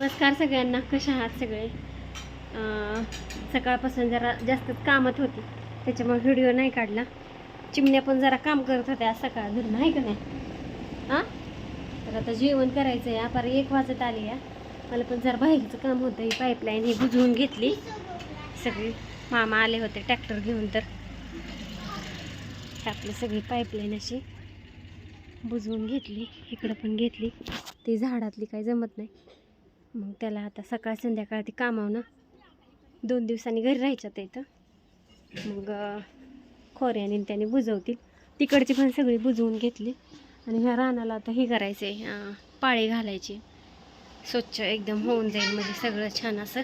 नमस्कार सगळ्यांना कशा आहात सगळे? सकाळपासून जरा जास्त कामात होती त्याच्यामुळे व्हिडिओ नाही काढला. चिमण्या पण जरा काम करत होत्या आज सकाळ धरून आहे का नाही? हां? तर आता जेवण करायचं आहे आपण एक वाजत आली आहे. मला पण जरा बाहेरचं काम होतं ही पाईपलाईन ही बुजवून घेतली. सगळी मामा आले होते ट्रॅक्टर घेऊन तर. आपली सगळी पाईपलाईन अशी बुजवून घेतली इकडं पण घेतली. ती झाडातली काही जमत नाही. मग त्याला आता सकाळ संध्याकाळ ती कामावनं दोन दिवसांनी घरी राहायच्या ते इथं. मग खोऱ्याने त्याने बुजवतील. तिकडची पण सगळी बुजवून घेतली. आणि ह्या रानाला आता हे करायचं आहे पाळी घालायची. स्वच्छ एकदम होऊन जाईल म्हणजे सगळं छान असं.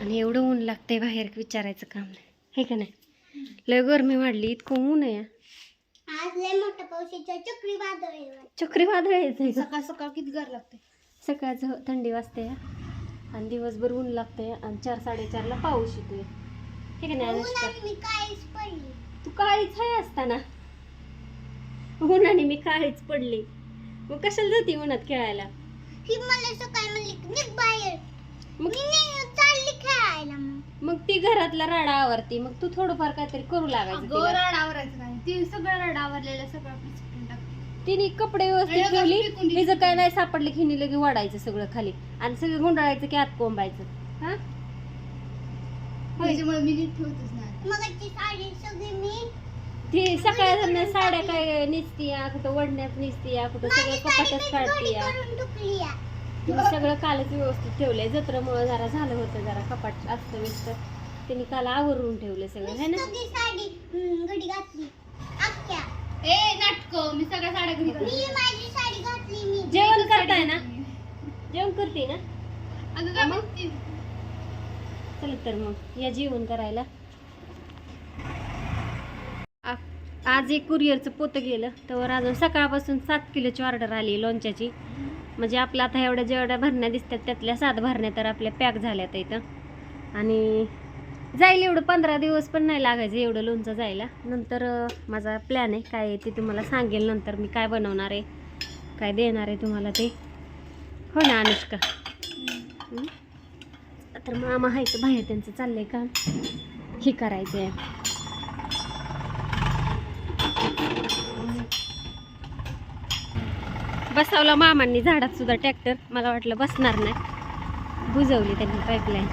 आणि एवढं ऊन लागतंय बाहेर विचारायचं काम नाही. हे का नाही? लय गरमी वाढली इतकं ऊन आहे. आज लय मोठा पावसाचा चक्रीवादळ आहे. चक्रीवादळ यायचं सकाळ सकाळ किती गार लागते सकाळचं थंडी वाजते. आणि दिवसभर ऊन लागते आणि चार साडेचारला पाऊस येतोय. हे का नाही अनुष्का मी काहीच पडली. तू काळीच आहे असताना. उन्हाने मी काळीच पडली. मग कशाला जाते उन्हात खेळायला? ही मला सकाळी म्हणली की निघ बाहेर. मग मी नाही चालली खेळायला मग. मग ती घरातला राडा आवरती. मग तू थोडंफार काहीतरी करू लागायचं अगं तिला. रड आवरायचं काय? ती सगळं रड आवरलेलं सगळं पिचकून टाकते. तिने कपडे व्यवस्थित आणि ठेवली. दिली. तिचं काय नाही सापडलं की हिने लगे वाढायचं सगळं खाली. आणि सगळं गुंडाळायचं की आत कोंबायचं. हा? त्याच्यामुळे मी नीट ठेवतच नाही मग ती साडी सगळी मी ती सकाळ साड्या काय निसतीया कुठं वडण्यात निसतीया कुठं सगळं कपाटच काढतीया. तिने सगळं कालच व्यवस्थित ठेवलंय. जत्रामुळं जरा झालं होतं जरा कपाट असतं व्यस्त. तिने काल आवरून ठेवलं सगळं है ना? ए नाटक मी सगळ्या साड्या घडी मी माझी साडी घातली मी. जेवण करताय ना? जेवण करते ना? अगं चल तर मग या जेवण करायला. आज एक कुरिअरचं पोतं गेलं. तर अजून सकाळपासून सात किलोची ऑर्डर आली लोणच्याची. म्हणजे आपलं आता एवढ्या जेवढ्या भरण्या दिसतात त्यातल्या सात भरण्या तर आपल्या पॅक झाल्यात इथं. आणि जाईल एवढं पंधरा दिवस पण नाही लागायचं एवढं लोणचं जायला. नंतर माझा प्लॅन आहे काय आहे ते तुम्हाला सांगेल नंतर मी काय बनवणार आहे काय देणार आहे तुम्हाला ते. हो ना अनुष्का? तर मामा आहे तर बाहेर त्यांचं चाललंय का हे करायचं आहे बसवला मामांनी झाडात सुद्धा ट्रॅक्टर. मला वाटलं बसणार नाही. बुजवली त्यांनी पाईपलाईन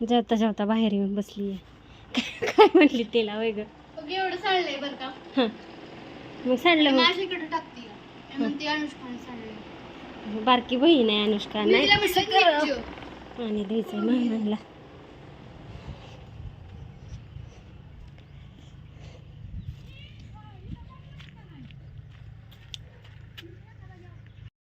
जेवता जेवता बाहेर येऊन बसली काय म्हणली तिला वेगळं बघ एवढं चाललंय बरं का? मग सांडलं माझ्याकडे टाकते बारकी बहीण आहे अनुष्का नाही? म्हटलं. आणि द्यायचं मामांना.